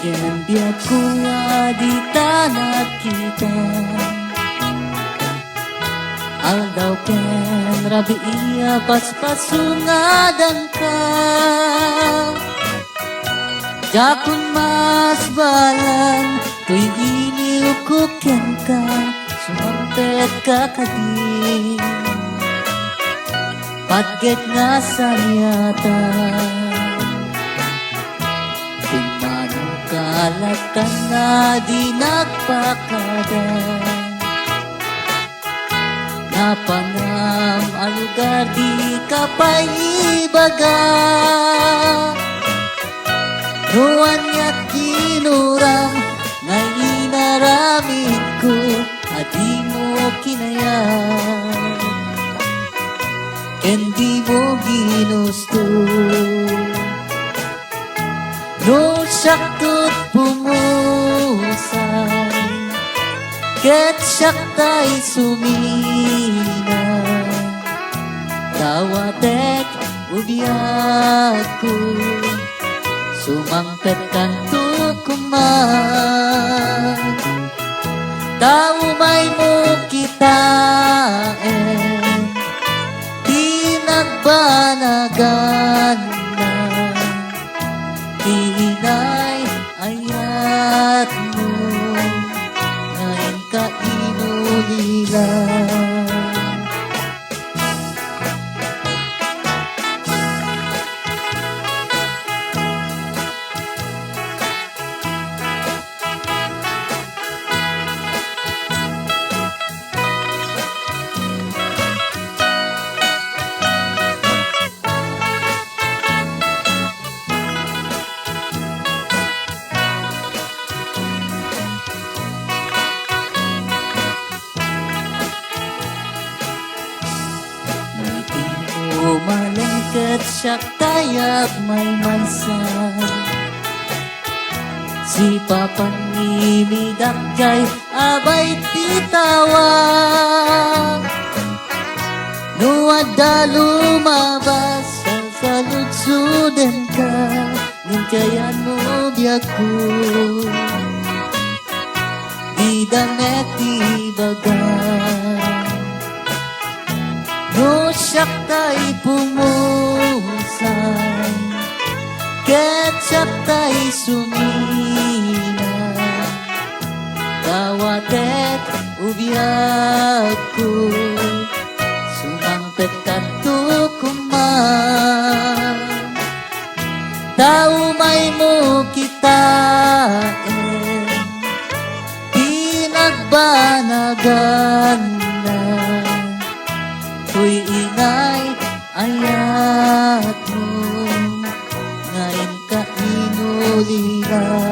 Yang dia kuat di tanah kita. Aldaukan rabi ia pas-pas sungai dan kau. Jakun mas balan Tuy ini uku ka Sumampet ka kadi Patget Paget sa nyata kalat ka na di nagpakada Napanam ang lugar di ka pa ibaga. Niya't kinuram Ngay inaramid ko At di mo kinayang Hindi mo ginusto No saktot pumusay Ket saktay sumina Tawatek ubiyag ko Sumangpet kanto kuman Tao may mo kitain Di nagbanagan night. Malengket siya kaya't may maysan Si Papa ni Midakjay abay titawag. Nuwada lumabas sa saludsuden ka Ninkayan mo biyak ko Di danet di bagan No siyaktay pumusay Ket siyaktay sumina. Tawatet ubiyag ko. Sumangpet kanto kuman Tao may mo kitain Di nagbanagan na. Tuy inay ayat mo Ngayon ka inulila